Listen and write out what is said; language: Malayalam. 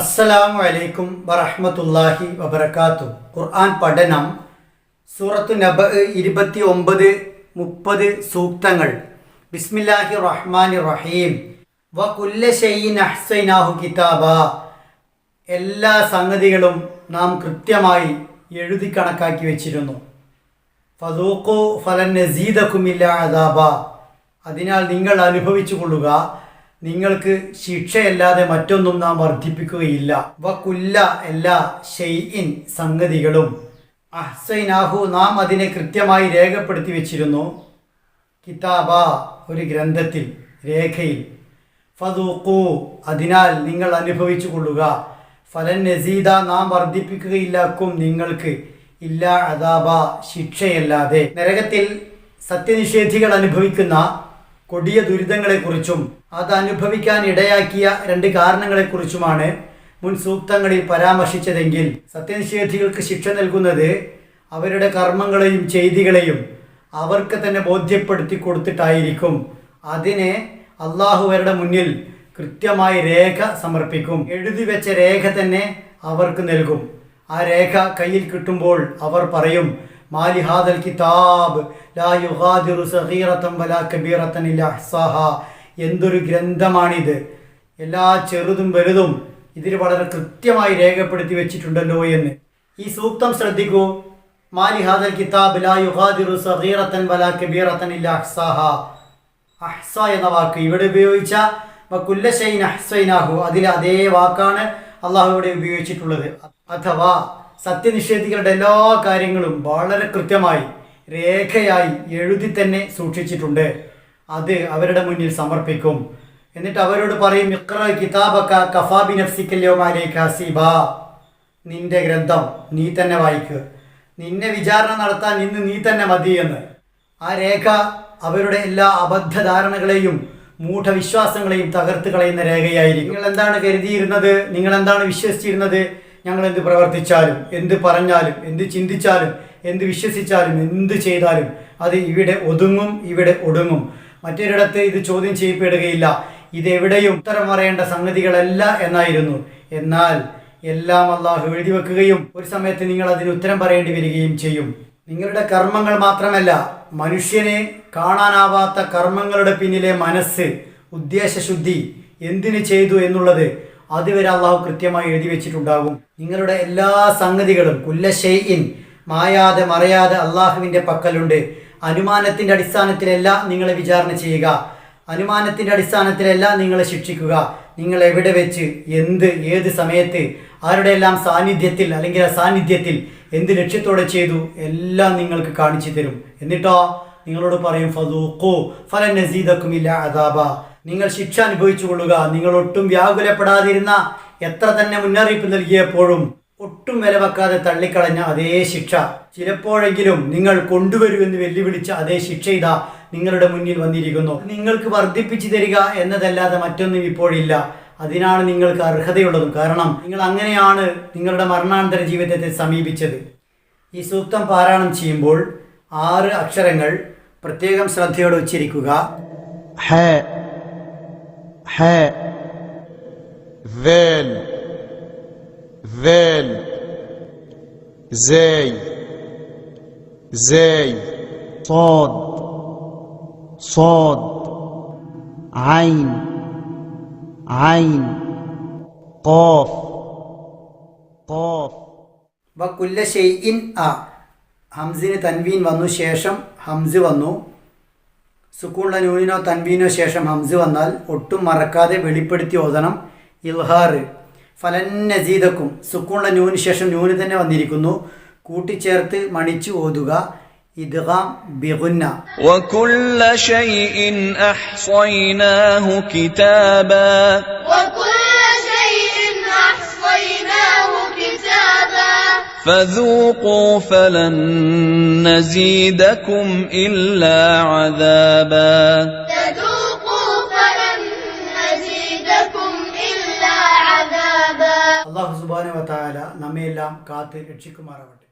അസ്സലാമു അലൈക്കും വറഹ്മത്തുള്ളാഹി വബറകാത്തു ഖുർആൻ പഠനം സൂറത്തു നബ ഇരുപത്തി ഒമ്പത് മുപ്പത് സൂക്തങ്ങൾ. ബിസ്മില്ലാഹി റഹ്മാനി റഹീം. വ കുല്ല അഹ്സൈനാഹു കിതാബ. എല്ലാ സംഗതികളും നാം കൃത്യമായി എഴുതി കണക്കാക്കി വെച്ചിരുന്നു. ഫതൂഖു ഫലൻ നസീദക്കുമില്ല അദാബ. അതിനാൽ നിങ്ങൾ അനുഭവിച്ചു കൊള്ളുക നിങ്ങൾക്ക് ശിക്ഷയല്ലാതെ മറ്റൊന്നും നാം വർദ്ധിപ്പിക്കുകയില്ല. വ കുല്ല എല്ലാ ഷെയ്ഇൻ സംഗതികളും. അഹ്സൈനാഹു നാം അതിനെ കൃത്യമായി രേഖപ്പെടുത്തി വെച്ചിരുന്നു. കിതാബ ഒരു ഗ്രന്ഥത്തിൽ രേഖയിൽ. ഫതൂക്കു അതിനാൽ നിങ്ങൾ അനുഭവിച്ചു കൊള്ളുക. ഫലൻ നസീദ നാം വർദ്ധിപ്പിക്കുകയില്ലാക്കും നിങ്ങൾക്ക് ഇല്ല അദാബ ശിക്ഷയല്ലാതെ. നരകത്തിൽ സത്യനിഷേധികൾ അനുഭവിക്കുന്ന കൊടിയ ദുരിതങ്ങളെക്കുറിച്ചും അത് അനുഭവിക്കാൻ ഇടയാക്കിയ രണ്ട് കാരണങ്ങളെക്കുറിച്ചുമാണ് മുൻ സൂക്തങ്ങളിൽ പരാമർശിച്ചതെങ്കിൽ സത്യനിഷേധികൾക്ക് ശിക്ഷ നൽകുന്നത് അവരുടെ കർമ്മങ്ങളെയും ചെയ്തികളെയും അവർക്ക് തന്നെ ബോധ്യപ്പെടുത്തി കൊടുത്തിട്ടായിരിക്കും. അതിനെ അള്ളാഹുവരുടെ മുന്നിൽ കൃത്യമായി രേഖ സമർപ്പിക്കും. എഴുതി വെച്ച രേഖ തന്നെ അവർക്ക് നൽകും. ആ രേഖ കയ്യിൽ കിട്ടുമ്പോൾ അവർ പറയും മാലി ഹാദൽ കിതാബ്. ലാ യുഗാദിറു സഗീറത്തൻ വലാ കബീറത്തൻ ഇല്ലാ അഹ്സാഹ. എന്തൊരു ഗ്രന്ഥമാണിത്. എല്ലാ ചെറുതും വലുതും ഇതിൽ വളരെ കൃത്യമായി രേഖപ്പെടുത്തി വെച്ചിട്ടുണ്ടല്ലോ എന്ന്. ഈ സൂക്തം ശ്രദ്ധിക്കൂ. മാലി ഹാദൽ കിതാബ് ലാ യുഗാദിറു സഗീറതൻ വലാ കബീറത്തൻ ഇല്ലാ അഹ്സാഹ. അഹ്സ എന്ന വാക്ക് ഇവിടെ ഉപയോഗിച്ച കുല്ലശൈൻ അഹ്സൈനാഹു. അതിൽ അതേ വാക്കാണ് അള്ളാഹു ഇവിടെ ഉപയോഗിച്ചിട്ടുള്ളത്. അഥവാ സത്യനിഷേധികളുടെ എല്ലാ കാര്യങ്ങളും വളരെ കൃത്യമായി രേഖയായി എഴുതി തന്നെ സൂക്ഷിച്ചിട്ടുണ്ട്. അത് അവരുടെ മുന്നിൽ സമർപ്പിക്കും. എന്നിട്ട് അവരോട് പറയും ഇക്ര കിതാബക്ക കഫാബി നഫ്സിക്കല്യോമാലേക്ക് ഹസീബ. നിന്റെ ഗ്രന്ഥം നീ തന്നെ വായിക്കുക നിന്നെ വിചാരണ നടത്താൻ ഇന്ന് നീ തന്നെ മതി എന്ന്. ആ രേഖ അവരുടെ എല്ലാ അബദ്ധധാരണകളെയും മൂഢവിശ്വാസങ്ങളെയും തകർത്ത് കളയുന്ന രേഖയായിരിക്കും. നിങ്ങൾ എന്താണ് കരുതിയിരുന്നത്? നിങ്ങൾ എന്താണ് വിശ്വസിച്ചിരുന്നത്? ഞങ്ങൾ എന്ത് പ്രവർത്തിച്ചാലും എന്ത് പറഞ്ഞാലും എന്ത് ചിന്തിച്ചാലും എന്ത് വിശ്വസിച്ചാലും എന്ത് ചെയ്താലും അത് ഇവിടെ ഒതുങ്ങും ഇവിടെ ഒടുങ്ങും. മറ്റൊരിടത്ത് ഇത് ചോദ്യം ചെയ്യപ്പെടുകയില്ല. ഇതെവിടെയും ഉത്തരം പറയേണ്ട സംഗതികളല്ല എന്നായിരുന്നു. എന്നാൽ എല്ലാം അള്ളാഹു എഴുതി വെക്കുകയും ഒരു സമയത്ത് നിങ്ങൾ അതിന് ഉത്തരം പറയേണ്ടി വരികയും ചെയ്യും. നിങ്ങളുടെ കർമ്മങ്ങൾ മാത്രമല്ല മനുഷ്യനെ കാണാനാവാത്ത കർമ്മങ്ങളുടെ പിന്നിലെ മനസ്സ് ഉദ്ദേശശുദ്ധി എന്തിനു ചെയ്തു എന്നുള്ളത് അതുവരെ അള്ളാഹു കൃത്യമായി എഴുതി വെച്ചിട്ടുണ്ടാകും. നിങ്ങളുടെ എല്ലാ സംഗതികളും കുല്ലശൈഇൻ മായാതെ മറയാതെ അള്ളാഹുവിന്റെ പക്കലുണ്ട്. അനുമാനത്തിന്റെ അടിസ്ഥാനത്തിലല്ല നിങ്ങളെ വിചാരണ ചെയ്യുക. അനുമാനത്തിന്റെ അടിസ്ഥാനത്തിലല്ല നിങ്ങളെ ശിക്ഷിക്കുക. നിങ്ങൾ എവിടെ വെച്ച് എന്ത് ഏത് സമയത്ത് ആരുടെ എല്ലാം സാന്നിധ്യത്തിൽ അല്ലെങ്കിൽ അസാന്നിധ്യത്തിൽ എന്ത് ലക്ഷ്യത്തോടെ ചെയ്തു എല്ലാം നിങ്ങൾക്ക് കാണിച്ചു തരും. എന്നിട്ടോ? നിങ്ങളോട് പറയും ഫതൂഖു ഫല നസീദക്കുമില്ല അതാബ നിങ്ങൾ ശിക്ഷ അനുഭവിച്ചു കൊള്ളുക നിങ്ങൾ ഒട്ടും വ്യാകുലപ്പെടാതിരുന്ന എത്ര തന്നെ മുന്നറിയിപ്പ് നൽകിയപ്പോഴും ഒട്ടും വില വെക്കാതെ തള്ളിക്കളഞ്ഞ അതേ ശിക്ഷ. ചിലപ്പോഴെങ്കിലും നിങ്ങൾ കൊണ്ടുവരുമെന്ന് വെല്ലുവിളിച്ച അതേ ശിക്ഷ ഇതാ നിങ്ങളുടെ മുന്നിൽ വന്നിരിക്കുന്നു. നിങ്ങൾക്ക് വർദ്ധിപ്പിച്ചു തരിക എന്നതല്ലാതെ മറ്റൊന്നും ഇപ്പോഴില്ല. അതിനാണ് നിങ്ങൾക്ക് അർഹതയുള്ളതും. കാരണം നിങ്ങൾ അങ്ങനെയാണ് നിങ്ങളുടെ മരണാനന്തര ജീവിതത്തെ സമീപിച്ചത്. ഈ സൂക്തം പാരായണം ചെയ്യുമ്പോൾ ആറ് അക്ഷരങ്ങൾ പ്രത്യേകം ശ്രദ്ധയോടെ ഉച്ചരിക്കുക حاء حاء ذال ذال زاي زاي صاد صاد عين عين قاف قاف വക്കുല്ല ഷെയ്ഇൻ ആ ഹംസിന് തൻവീൻ വന്നു ശേഷം ഹംസ് വന്നു. സുക്കൂണുള്ള നൂനിനോ തൻവീനോ ശേഷം ഹംസ് വന്നാൽ ഒട്ടും മറക്കാതെ വെളിപ്പെടുത്തി ഓതണം ഇൽഹാർ. ഫലൻ നജീദക്കും സുക്കൂണുള്ള നൂന് ശേഷം നൂന് തന്നെ വന്നിരിക്കുന്നു. കൂട്ടിച്ചേർത്ത് മണിച്ചു ഓതുക. ഇദ്ഗാം ബിഗുന്ന. വകുല്ല അഹ്സൈനാഹു കിതാബ. فذوقوا فلن نزيدكم إلا عذابا فذوقوا فلن نزيدكم إلا عذابا അള്ളാഹു സുബാന വത്താല നമ്മയെല്ലാം കാത്ത് രക്ഷിക്കുമാറാവട്ടെ